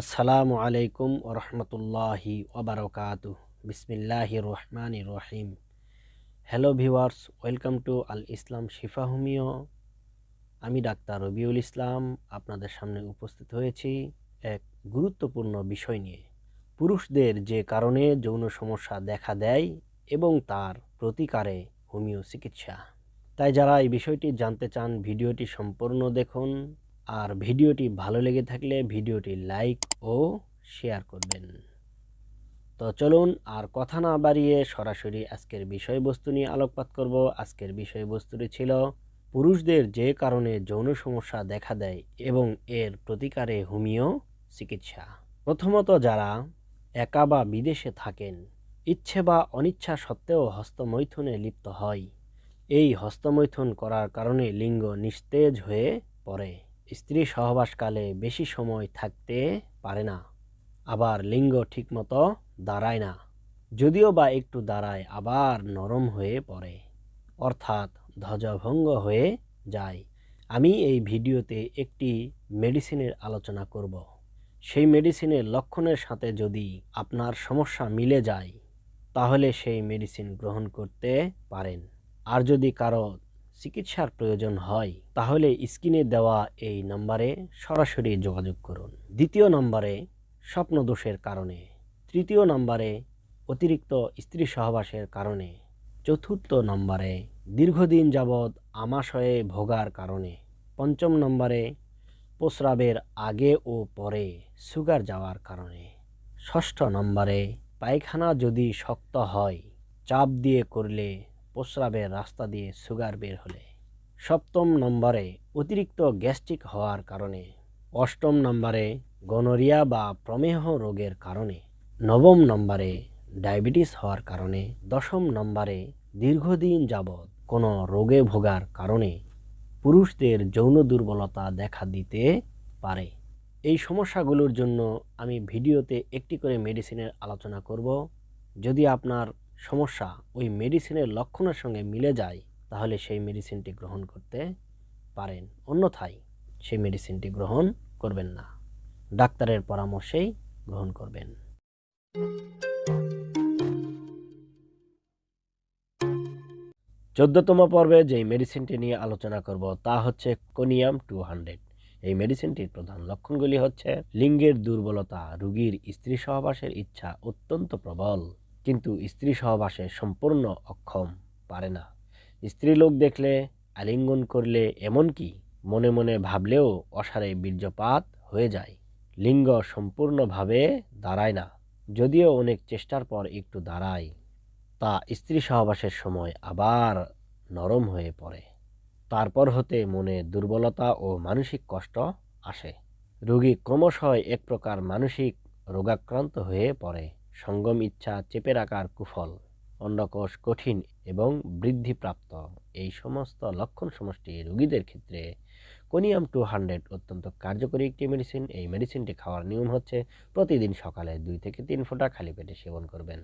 আসসালামু আলাইকুম ওরহমতুল্লাহি ওবরকাত বিসমিল্লাহ রহমান রহিম। Hello viewers welcome to Al Islam Shifa homeo আমি ডাক্তার রবিউল ইসলাম, আপনাদের সামনে উপস্থিত হয়েছি এক গুরুত্বপূর্ণ বিষয় নিয়ে। পুরুষদের যে কারণে যৌন সমস্যা দেখা দেয় এবং তার প্রতিকারে হোমিও চিকিৎসা। তাই যারা এই বিষয়টি জানতে চান, ভিডিওটি সম্পূর্ণ দেখুন। আর ভিডিওটি ভালো লেগে থাকলে ভিডিওটি লাইক ও শেয়ার করবেন। তো চলুন আর কথা না বাড়িয়ে সরাসরি আজকের বিষয়বস্তু নিয়ে আলোকপাত করব। আজকের বিষয়বস্তুটি ছিল পুরুষদের যে কারণে যৌন সমস্যা দেখা দেয় এবং এর প্রতিকারে হোমিও চিকিৎসা। প্রথমত যারা একা বা বিদেশে থাকেন, ইচ্ছে বা অনিচ্ছা সত্ত্বেও হস্তমৈথুনে লিপ্ত হয়। এই হস্তমৈথুন করার কারণে লিঙ্গ নিস্তেজ হয়ে পড়ে। স্ত্রী সহবাসকালে বেশি সময় থাকতে পারে না, আবার লিঙ্গ ঠিকমতো দাঁড়ায় না, যদিও বা একটু দাঁড়ায়, আবার নরম হয়ে পড়ে, অর্থাৎ ধ্বজভঙ্গ হয়ে যায়। আমি এই ভিডিওতে একটি মেডিসিনের আলোচনা করব। সেই মেডিসিনের লক্ষণের সাথে যদি আপনার সমস্যা মিলে যায়, তাহলে সেই মেডিসিন গ্রহণ করতে পারেন। আর যদি কারও চিকিৎসার প্রয়োজন হয়, তাহলে স্ক্রিনে দেওয়া এই নম্বরে সরাসরি যোগাযোগ করুন। দ্বিতীয় নম্বরে স্বপ্নদোষের কারণে, তৃতীয় নম্বরে অতিরিক্ত স্ত্রী সহবাসের কারণে, চতুর্থ নম্বরে দীর্ঘদিন যাবৎ আমাশয়ে ভোগার কারণে, পঞ্চম নম্বরে প্রস্রাবের আগে ও পরে সুগার যাওয়ার কারণে, ষষ্ঠ নম্বরে পায়খানা যদি শক্ত হয়, চাপ দিয়ে করলে প্রস্রাবের রাস্তা দিয়ে সুগার বের হলে। সপ্তম নম্বরে অতিরিক্ত গ্যাস্ট্রিক হওয়ার কারণে। অষ্টম নম্বরে গনোরিয়া বা প্রমেহ রোগের কারণে। নবম নম্বরে ডায়াবেটিস হওয়ার কারণে। দশম নম্বরে দীর্ঘদিন যাবৎ কোনো রোগে ভোগার কারণে পুরুষদের যৌন দুর্বলতা দেখা দিতে পারে। এই সমস্যাগুলোর জন্য আমি ভিডিওতে একটি করে মেডিসিনের আলোচনা করব। যদি আপনার সমস্যা ওই মেডিসিনের লক্ষণের সঙ্গে মিলে যায়, তাহলে সেই মেডিসিনটি গ্রহণ করতে পারেন। অন্যথায় সেই মেডিসিনটি গ্রহণ করবেন না। ডাক্তারের পরামর্শেই গ্রহণ করবেন। চোদ্দতম পর্বে যেই মেডিসিনটি নিয়ে আলোচনা করব, তা হচ্ছে কোনিয়াম টু হান্ড্রেড এই মেডিসিনটির প্রধান লক্ষণগুলি হচ্ছে, লিঙ্গের দুর্বলতা, রোগীর স্ত্রী সহবাসের ইচ্ছা অত্যন্ত প্রবল। কিন্তু স্ত্রী সহবাসে সম্পূর্ণ অক্ষম পারে না। স্ত্রী লোক দেখলে আলিঙ্গন করলে এমনকি মনে মনে ভাবলেও অসারে বীর্যপাত হয়ে যায়। লিঙ্গ সম্পূর্ণভাবে দাঁড়ায় না। যদিও অনেক চেষ্টার পর একটু দাঁড়ায়, তা স্ত্রী সহবাসের সময় আবার নরম হয়ে পড়ে। তারপর হতে মনে দুর্বলতা ও মানসিক কষ্ট আসে। রোগী ক্রমশ এক প্রকার মানসিক রোগাক্রান্ত হয়ে পড়ে। সঙ্গম ইচ্ছা চেপে রাখার কুফল অন্ডকোষ কঠিন এবং বৃদ্ধিপ্রাপ্ত। এই সমস্ত লক্ষণ সমষ্টি রোগীদের ক্ষেত্রে কোনিয়াম টু হান্ড্রেড অত্যন্ত কার্যকরী একটি মেডিসিন এই মেডিসিনটি খাওয়ার নিয়ম হচ্ছে প্রতিদিন সকালে দুই থেকে তিন ফোঁটা খালি পেটে সেবন করবেন।